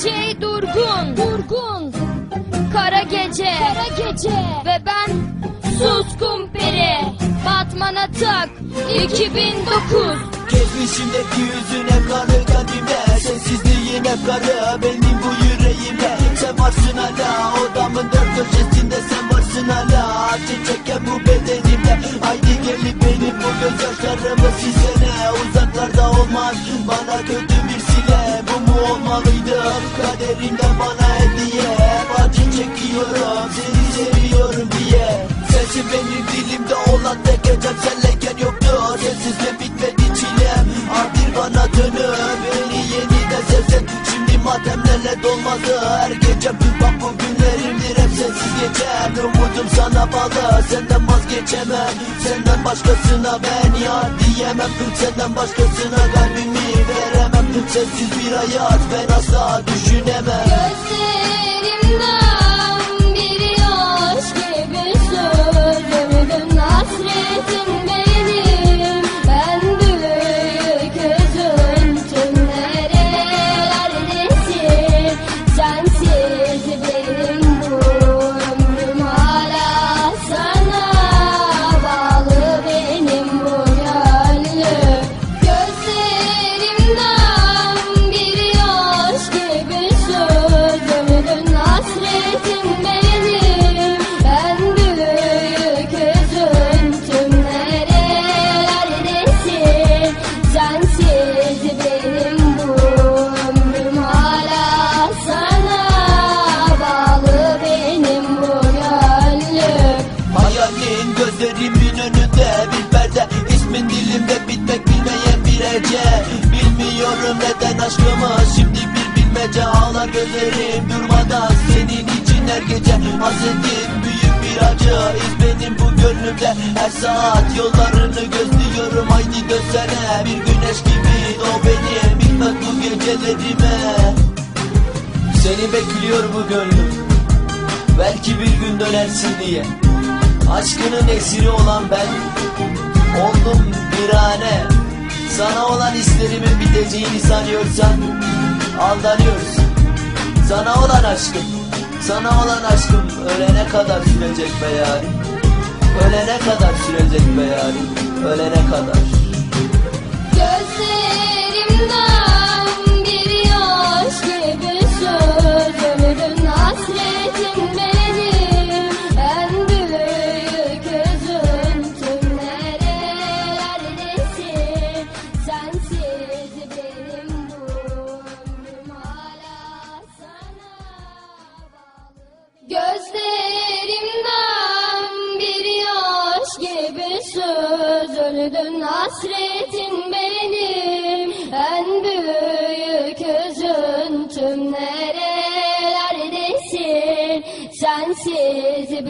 DJ Durgun Durgun. Kara Gece Kara Gece. Ve ben Suskun Peri. Batman Atak 2009 Geçmişim hep yüzüne karı kadime. Sensizliğine karı benim bu yüreğimde Sen varsın hala odamın dört köşesinde. Sen varsın hala acı çeken bu bedenimde. Haydi gelip benim bu gözyaşlarımı silsene Uzaklarda olmaz bana kötü kaderinden bana hediye. Acı çekiyorum seni seviyorum diye. Sensin benim dilimde olan tek gecem senleyken yoktu Sensizle bitmedi çilem Artık bana dönüp beni yeniden sevsen Şimdi matemlerle dolmadı her gecem Bak bu günlerimdir hep sensiz geçer. Umudum sana bağlı senden vazgeçemem. Senden başkasına ben yar diyemem. Senden başkasına kalbimi Sensiz bir hayat ben asla düşünemem? Gözlerimden gözlerimin önünde bir perde. İsmin dilimde bitmek bilmeyen bir ece Bilmiyorum neden aşkımı şimdi bir bilmece. Ağlar gözlerim durmadan senin için her gece. Hasretin büyük bir acı iz benim bu gönlümde. Her saat yollarını gözlüyorum. Haydi dönsene Bir güneş gibi. Doğ benim bitmez bu gecelerime. Seni bekliyor bu gönlüm. Belki bir gün dönersin diye Aşkının esiri olan ben Oldum virane Sana olan hislerimin biteceğini sanıyorsan Aldanıyorsun. Sana olan aşkım Sana olan aşkım Ölene kadar sürecek be yarim Ölene kadar sürecek be yarim Ölene kadar. Gözlerimden süzüldün hasretin benim En büyük üzüntüm nerelerdesin? Sensiz